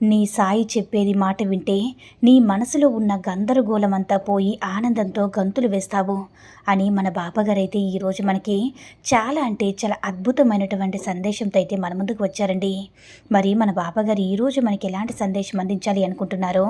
నీ సాయి చెప్పేది మాట వింటే నీ మనసులో ఉన్న గందరగోళమంతా పోయి ఆనందంతో గంతులు వేస్తావు అని మన బాబాగారైతే ఈరోజు మనకి చాలా అంటే చాలా అద్భుతమైనటువంటి సందేశంతో అయితే మన ముందుకు వచ్చారండి. మరి మన బాబాగారు ఈరోజు మనకి ఎలాంటి సందేశం అందించాలి అనుకుంటున్నారో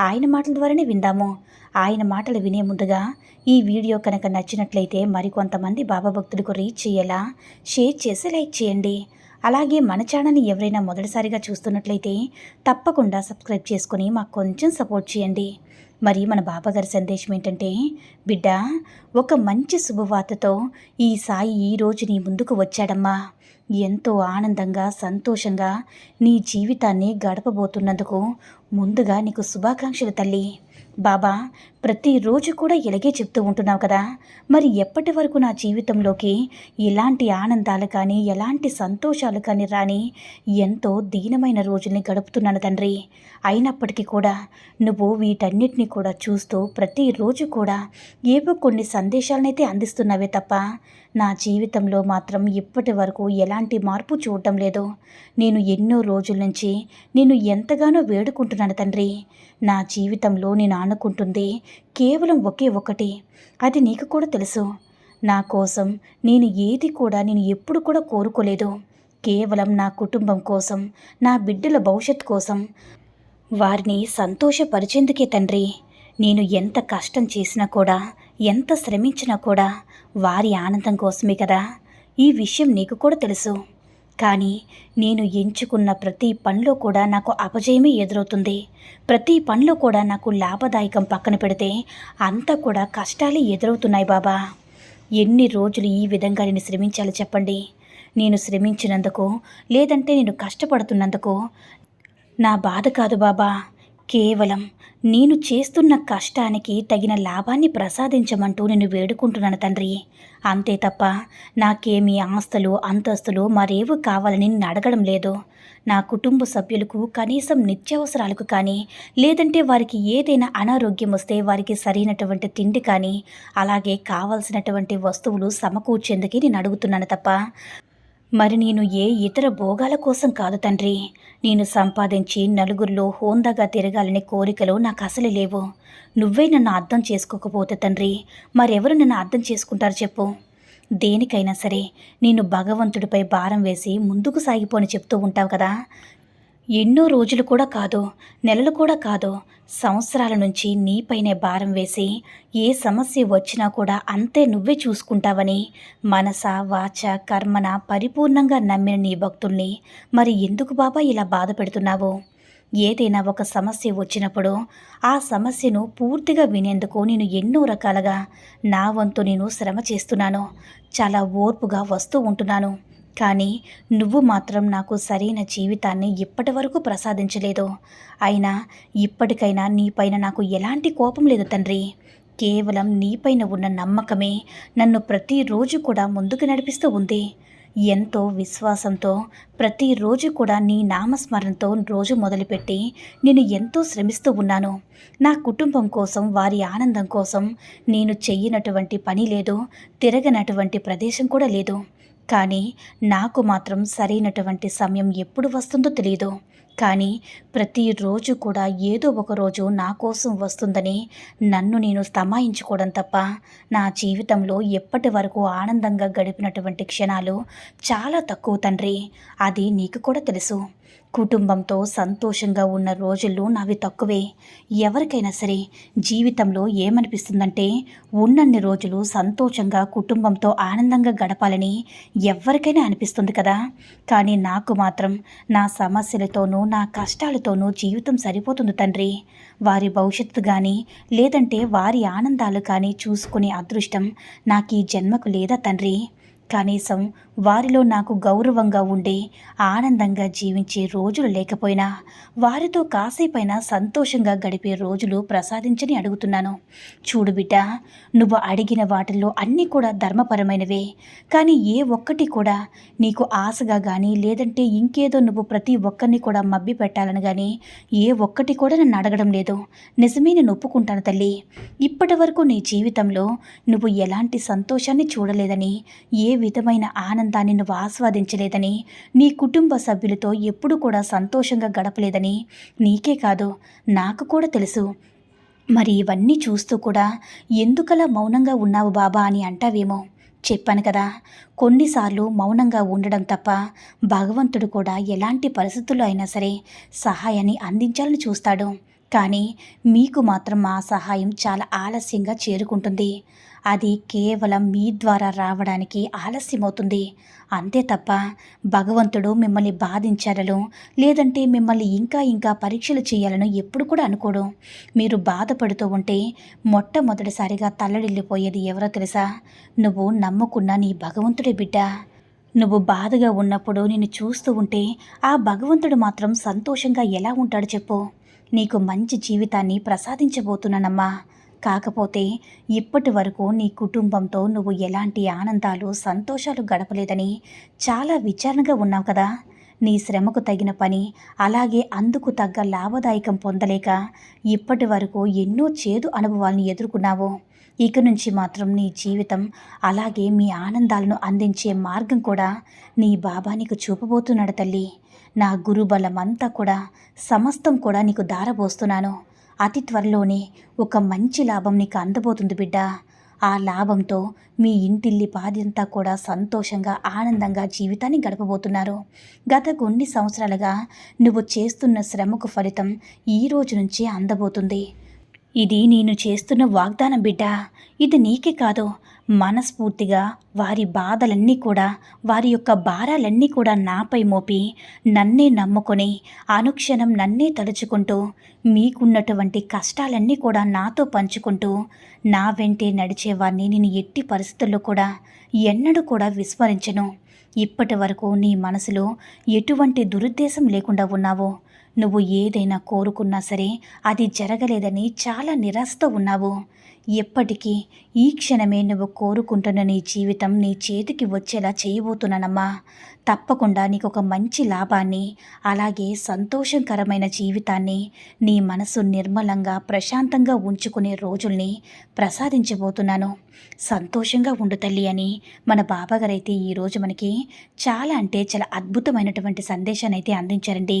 ఆయన మాటల ద్వారానే విందాము. ఆయన మాటలు వినే ముందుగా ఈ వీడియో కనుక నచ్చినట్లయితే మరికొంతమంది బాబా భక్తులకు రీచ్ చేయేలా షేర్ చేసి లైక్ చేయండి. అలాగే మన ఛానల్ని ఎవరైనా మొదటిసారిగా చూస్తున్నట్లయితే తప్పకుండా సబ్స్క్రైబ్ చేసుకొని మాకు కొంచెం సపోర్ట్ చేయండి. మరి మన బాబాగారి సందేశం ఏంటంటే బిడ్డ ఒక మంచి శుభవార్తతో ఈ సాయి ఈ రోజు నీ ముందుకు వచ్చాడమ్మా. ఎంతో ఆనందంగా సంతోషంగా నీ జీవితాన్ని గడపబోతున్నందుకు ముందుగా నీకు శుభాకాంక్షలు తల్లి. బాబా ప్రతిరోజు కూడా ఇలాగే చెప్తూ ఉంటున్నావు కదా. మరి ఎప్పటి వరకు నా జీవితంలోకి ఎలాంటి ఆనందాలు కానీ ఎలాంటి సంతోషాలు కానీ రాని ఎంతో దీనమైన రోజుల్ని గడుపుతున్నాను తండ్రి. అయినప్పటికీ కూడా నువ్వు వీటన్నిటిని కూడా చూస్తూ ప్రతిరోజు కూడా ఏవో కొన్ని సందేశాలనైతే అందిస్తున్నావే తప్ప నా జీవితంలో మాత్రం ఇప్పటి వరకు ఎలాంటి మార్పు చూడటం లేదు. నేను ఎన్నో రోజుల నుంచి నేను ఎంతగానో వేడుకుంటున్నాను తండ్రి. నా జీవితంలో నేను ఆనుకుంటుంది కేవలం ఒకే ఒకటి. అది నీకు కూడా తెలుసు. నా కోసం నేను ఏది కూడా నేను ఎప్పుడు కూడా కోరుకోలేదు. కేవలం నా కుటుంబం కోసం నా బిడ్డల భవిష్యత్ కోసం. వారిని సంతోషపరిచేందుకే తండ్రి నేను ఎంత కష్టం చేసినా కూడా ఎంత శ్రమించినా కూడా వారి ఆనందం కోసమే కదా. ఈ విషయం నీకు కూడా తెలుసు. కానీ నేను ఎంచుకున్న ప్రతి పనిలో కూడా నాకు అపజయమే ఎదురవుతుంది. ప్రతి పనిలో కూడా నాకు లాభదాయకం పక్కన పెడితే అంతా కూడా కష్టాలే ఎదురవుతున్నాయి బాబా. ఎన్ని రోజులు ఈ విధంగా నేను శ్రమించాలి చెప్పండి? నేను శ్రమించినందుకు లేదంటే నేను కష్టపడుతున్నందుకు నా బాధ కాదు బాబా. కేవలం నేను చేస్తున్న కష్టానికి తగిన లాభాన్ని ప్రసాదించమంటూ నేను వేడుకుంటున్నాను తండ్రి. అంతే తప్ప నాకేమి ఆస్తులు అంతస్తులు మరేవో కావాలని నేను అడగడం లేదు. నా కుటుంబ సభ్యులకు కనీసం నిత్యావసరాలకు కానీ లేదంటే వారికి ఏదైనా అనారోగ్యం వస్తే వారికి సరైనటువంటి తిండి కానీ అలాగే కావాల్సినటువంటి వస్తువులు సమకూర్చేందుకే నేను అడుగుతున్నాను తప్ప మరి నేను ఏ ఇతర భోగాల కోసం కాదు తండ్రి. నేను సంపాదించి నలుగురిలో హోందాగా తిరగాలనే కోరికలు నాకు అసలు లేవు. నువ్వే నన్ను అర్థం చేసుకోకపోతే తండ్రి. మరెవరు నన్ను అర్థం చేసుకుంటారు చెప్పు. దేనికైనా సరే నేను భగవంతుడిపై భారం వేసి ముందుకు సాగిపోని చెప్తూ ఉంటావు కదా. ఎన్నో రోజులు కూడా కాదు నెలలు కూడా కాదు సంవత్సరాల నుంచి నీపైనే భారం వేసి ఏ సమస్య వచ్చినా కూడా అంతే నువ్వే చూసుకుంటావని మనస వాచ కర్మన పరిపూర్ణంగా నమ్మిన నీ భక్తుల్ని మరి ఎందుకు బాబా ఇలా బాధ పెడుతున్నావు? ఏదైనా ఒక సమస్య వచ్చినప్పుడు ఆ సమస్యను పూర్తిగా వినేందుకు నేను ఎన్నో రకాలుగా నా వంతు నేను శ్రమ చేస్తున్నాను చాలా ఓర్పుగా వస్తూ ఉంటున్నాను. కానీ నువ్వు మాత్రం నాకు సరైన జీవితాన్ని ఇప్పటి వరకు ప్రసాదించలేదు. అయినా ఇప్పటికైనా నీపైన నాకు ఎలాంటి కోపం లేదు తండ్రి. కేవలం నీపైన ఉన్న నమ్మకమే నన్ను ప్రతిరోజు కూడా ముందుకు నడిపిస్తూ ఉంది. ఎంతో విశ్వాసంతో ప్రతిరోజు కూడా నీ నామస్మరణతో రోజు మొదలుపెట్టి నేను ఎంతో శ్రమిస్తూ ఉన్నాను. నా కుటుంబం కోసం వారి ఆనందం కోసం నేను చెయ్యనటువంటి పని లేదు తిరగనటువంటి ప్రదేశం కూడా లేదు. కానీ నాకు మాత్రం సరైనటువంటి సమయం ఎప్పుడు వస్తుందో తెలియదు కానీ ప్రతిరోజు కూడా ఏదో ఒక రోజు నా కోసం వస్తుందని నన్ను నేను స్తమాయించుకోవడం తప్ప నా జీవితంలో ఎప్పటి వరకు ఆనందంగా గడిపినటువంటి క్షణాలు చాలా తక్కువ తండ్రి. అది నీకు కూడా తెలుసు. కుటుంబంతో సంతోషంగా ఉన్న రోజులు నావి తక్కువే. ఎవరికైనా సరే జీవితంలో ఏమనిపిస్తుందంటే ఉన్నన్ని రోజులు సంతోషంగా కుటుంబంతో ఆనందంగా గడపాలని ఎవరికైనా అనిపిస్తుంది కదా. కానీ నాకు మాత్రం నా సమస్యలతోనూ నా కష్టాలతోనూ జీవితం సరిపోతుంది తండ్రి. వారి భవిష్యత్తు కానీ లేదంటే వారి ఆనందాలు కానీ చూసుకునే అదృష్టం నాకు ఈ జన్మకు లేదా తండ్రి. కనీసం వారిలో నాకు గౌరవంగా ఉండే ఆనందంగా జీవించే రోజులు లేకపోయినా వారితో కాసేపైనా సంతోషంగా గడిపే రోజులు ప్రసాదించని అడుగుతున్నాను. చూడు బిడ్డ నువ్వు అడిగిన వాటిల్లో అన్నీ కూడా ధర్మపరమైనవే. కానీ ఏ ఒక్కటి కూడా నీకు ఆశగా కానీ లేదంటే ఇంకేదో నువ్వు ప్రతి ఒక్కరిని కూడా మబ్బి పెట్టాలని కానీ ఏ ఒక్కటి కూడా నన్ను అడగడం లేదు. నిజమే నేను ఒప్పుకుంటాను తల్లి. ఇప్పటి వరకు నీ జీవితంలో నువ్వు ఎలాంటి సంతోషాన్ని చూడలేదని ఏ విధమైన ఆనందం ఆనందాన్ని నువ్వు ఆస్వాదించలేదని నీ కుటుంబ సభ్యులతో ఎప్పుడు కూడా సంతోషంగా గడపలేదని నీకే కాదు నాకు కూడా తెలుసు. మరి ఇవన్నీ చూస్తూ కూడా ఎందుకలా మౌనంగా ఉన్నావు బాబా అని అంటావేమో? చెప్పాను కదా కొన్నిసార్లు మౌనంగా ఉండడం తప్ప భగవంతుడు కూడా ఎలాంటి పరిస్థితుల్లో అయినా సరే సహాయాన్ని అందించాలని చూస్తాడు. కానీ మీకు మాత్రం ఆ సహాయం చాలా ఆలస్యంగా చేరుకుంటుంది. అది కేవలం మీ ద్వారా రావడానికి ఆలస్యమవుతుంది. అంతే తప్ప భగవంతుడు మిమ్మల్ని బాధించాలను లేదంటే మిమ్మల్ని ఇంకా ఇంకా పరీక్షలు చేయాలను ఎప్పుడు కూడా అనుకోడు. మీరు బాధపడుతూ ఉంటే మొట్టమొదటిసారిగా తల్లడిల్లిపోయేది ఎవరో తెలుసా? నువ్వు నమ్ముకున్న నీ భగవంతుడి బిడ్డ. నువ్వు బాధగా ఉన్నప్పుడు నిన్ను చూస్తూ ఉంటే ఆ భగవంతుడు మాత్రం సంతోషంగా ఎలా ఉంటాడు చెప్పు. నీకు మంచి జీవితాన్ని ప్రసాదించబోతున్నానమ్మా. కాకపోతే ఇప్పటి వరకు నీ కుటుంబంతో నువ్వు ఎలాంటి ఆనందాలు సంతోషాలు గడపలేదని చాలా విచారణగా ఉన్నావు కదా. నీ శ్రమకు తగిన పని అలాగే అందుకు తగ్గ లాభదాయకం పొందలేక ఇప్పటి వరకు ఎన్నో చేదు అనుభవాలను ఎదుర్కొన్నావు. ఇక నుంచి మాత్రం నీ జీవితం అలాగే మీ ఆనందాలను అందించే మార్గం కూడా నీ బాబా నీకు చూపబోతున్నాడు తల్లి. నా గురుబలం అంతా కూడా సమస్తం కూడా నీకు దారబోస్తున్నాను అతి త్వరలోనే ఒక మంచి లాభం నీకు అందబోతుంది బిడ్డ. ఆ లాభంతో మీ ఇంటిల్లి పాదంతా కూడా సంతోషంగా ఆనందంగా జీవితాన్ని గడపబోతున్నారు. గత కొన్ని సంవత్సరాలుగా నువ్వు చేస్తున్న శ్రమకు ఫలితం ఈ రోజు నుంచే అందబోతుంది. ఇది నేను చేస్తున్న వాగ్దానం బిడ్డ. ఇది నీకే కాదు మనస్ఫూర్తిగా వారి బాధలన్నీ కూడా వారి యొక్క భారాలన్నీ కూడా నాపై మోపి నన్నే నమ్ముకొని అనుక్షణం నన్నే తలుచుకుంటూ మీకున్నటువంటి కష్టాలన్నీ కూడా నాతో పంచుకుంటూ నా వెంటే నడిచేవారిని నేను ఎట్టి పరిస్థితుల్లో కూడా ఎన్నడూ కూడా విస్మరించను. ఇప్పటి వరకు నీ మనసులో ఎటువంటి దురుద్దేశం లేకుండా ఉన్నావో నువ్వు ఏదైనా కోరుకున్నా సరే అది జరగలేదని చాలా నిరాశతో ఉన్నావు. ఎప్పటికీ ఈ క్షణమే నువ్వు కోరుకుంటున్న నీ జీవితం నీ చేతికి వచ్చేలా చేయబోతున్నానమ్మా. తప్పకుండా నీకు ఒక మంచి లాభాన్ని అలాగే సంతోషకరమైన జీవితాన్ని నీ మనసు నిర్మలంగా ప్రశాంతంగా ఉంచుకునే రోజుల్ని ప్రసాదించబోతున్నాను. సంతోషంగా ఉండు తల్లి అని మన బాబాగారైతే ఈరోజు మనకి చాలా అంటే చాలా అద్భుతమైనటువంటి సందేశాన్ని అయితే అందించారండి.